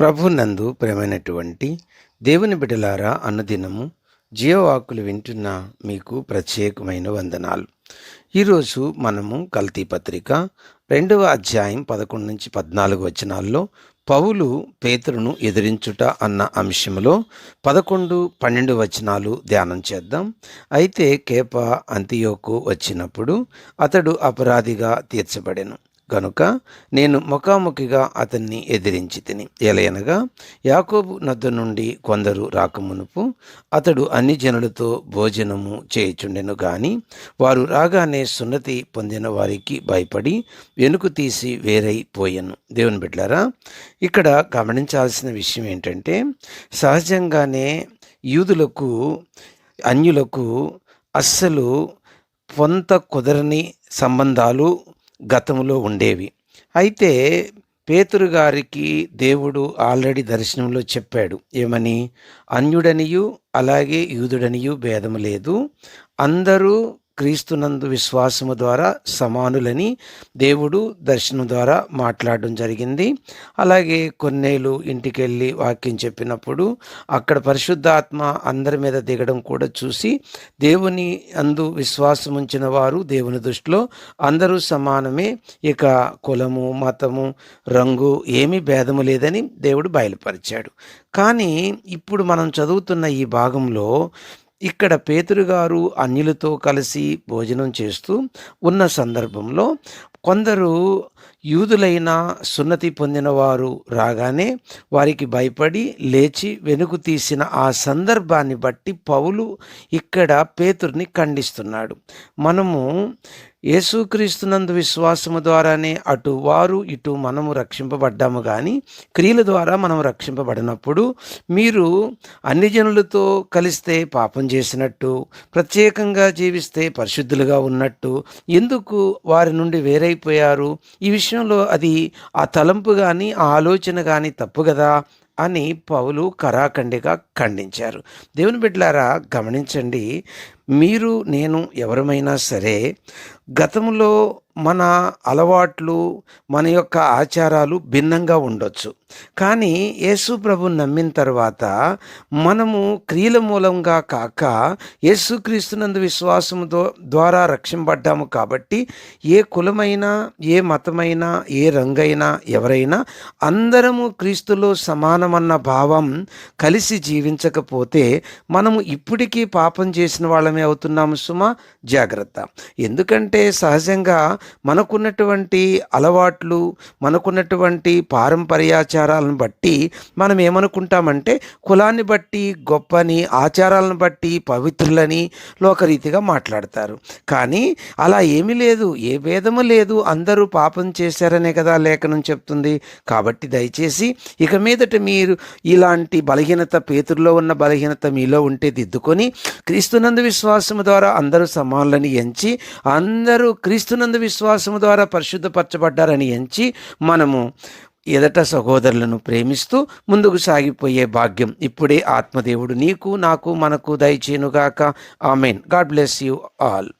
ప్రభునందు ప్రేమైనటువంటి దేవుని బిడ్డలారా అన్నదినము జీవవాకులు వింటున్న మీకు ప్రత్యేకమైన వందనాలు. ఈరోజు మనము కల్తీ పత్రిక రెండవ అధ్యాయం పదకొండు నుంచి పద్నాలుగు వచనాల్లో పౌలు పేతురును ఎదిరించుట అన్న అంశంలో పదకొండు పన్నెండు వచనాలు ధ్యానం చేద్దాం. అయితే కేప అంతియోకు వచ్చినప్పుడు అతడు అపరాధిగా తీర్చబడెను. గనుక నేను ముఖాముఖిగా అతన్ని ఎదిరించి తిని. ఎలయనగా యాకోబు నద్ద నుండి కొందరు రాకమునుపు అతడు అన్ని జనులతో భోజనము చేయుచుండెను గాని వారు రాగానే సున్నతి పొందిన వారికి భయపడి వెనుకు తీసి వేరైపోయాను దేవుని బిడ్డారా ఇక్కడ గమనించాల్సిన విషయం ఏంటంటే సహజంగానే యూదులకు అన్యులకు అస్సలు పొంత కుదరని సంబంధాలు గతంలో ఉండేవి. అయితే పేతురు గారికి దేవుడు ఆల్రెడీ దర్శనంలో చెప్పాడు. ఏమని? అన్యుడనియు అలాగే యూదుడనియు భేదము లేదు. అందరూ క్రీస్తునందు విశ్వాసము ద్వారా సమానులని దేవుడు దర్శనం ద్వారా మాట్లాడడం జరిగింది. అలాగే కొన్నేళ్ళు ఇంటికి వెళ్ళి వాక్యం చెప్పినప్పుడు అక్కడ పరిశుద్ధాత్మ అందరి మీద దిగడం కూడా చూసి దేవుని అందు విశ్వాసం ఉంచిన వారు దేవుని దృష్టిలో అందరూ సమానమే. ఇక కులము మతము రంగు ఏమీ భేదము లేదని దేవుడు బయలుపరిచాడు. కానీ ఇప్పుడు మనం చదువుతున్న ఈ భాగంలో ఇక్కడ పేతురుగారు అన్యులతో కలిసి భోజనం చేస్తూ ఉన్న సందర్భంలో కొందరు యూదులైన సున్నతి పొందిన వారు రాగానే వారికి భయపడి లేచి వెనుకు తీసిన ఆ సందర్భాన్ని బట్టి పౌలు ఇక్కడ పేతుర్ని ఖండిస్తున్నాడు. మనము యేసుక్రీస్తునందు విశ్వాసము ద్వారానే అటు వారు ఇటు మనము రక్షింపబడ్డాము కానీ క్రియల ద్వారా మనం రక్షింపబడినప్పుడు మీరు అన్ని జనులతో కలిస్తే పాపం చేసినట్టు ప్రత్యేకంగా జీవిస్తే పరిశుద్ధులుగా ఉన్నట్టు ఎందుకు వారి నుండి వేరైపోయారు? ఈ విషయంలో అది ఆ తలంపు కానీ ఆ ఆలోచన కానీ తప్పు కదా అని పౌలు కరాఖండిగా ఖండించారు. దేవుని బిడ్డలారా గమనించండి. మీరు నేను ఎవరమైనా సరే గతంలో మన అలవాట్లు మన యొక్క ఆచారాలు భిన్నంగా ఉండొచ్చు. కానీ యేసు ప్రభు నమ్మిన తర్వాత మనము క్రియల మూలంగా కాక యేసుక్రీస్తునందు విశ్వాసముతో ద్వారా రక్షింపడ్డాము కాబట్టి ఏ కులమైనా ఏ మతమైనా ఏ రంగైనా ఎవరైనా అందరము క్రీస్తులో సమానమన్న భావం కలిసి జీవించకపోతే మనము ఇప్పటికీ పాపం చేసిన వాళ్ళమే అవుతున్నాము సుమా జాగ్రత్త. ఎందుకంటే సహజంగా మనకున్నటువంటి అలవాట్లు మనకున్నటువంటి పారంపర్యాచారాలను బట్టి మనం ఏమనుకుంటామంటే కులాన్ని బట్టి గొప్పని ఆచారాలను బట్టి పవిత్రులని లోకరీతిగా మాట్లాడతారు. కానీ అలా ఏమీ లేదు ఏ భేదము లేదు అందరూ పాపం చేశారనే కదా లేఖనం చెప్తుంది. కాబట్టి దయచేసి ఇక మీదట మీరు ఇలాంటి బలహీనత పేతుల్లో ఉన్న బలహీనత మీలో ఉంటే దిద్దుకొని క్రీస్తునందు విశ్వాసము ద్వారా అందరూ సమానులని ఎంచి అందరూ క్రీస్తునందు విశ్వాసము ద్వారా పరిశుద్ధపరచబడ్డారని ఎంచి మనము ఎదట సహోదరులను ప్రేమిస్తూ ముందుకు సాగిపోయే భాగ్యం ఇప్పుడే ఆత్మదేవుడు నీకు నాకు మనకు దయచేనుగాక amen. God bless you all.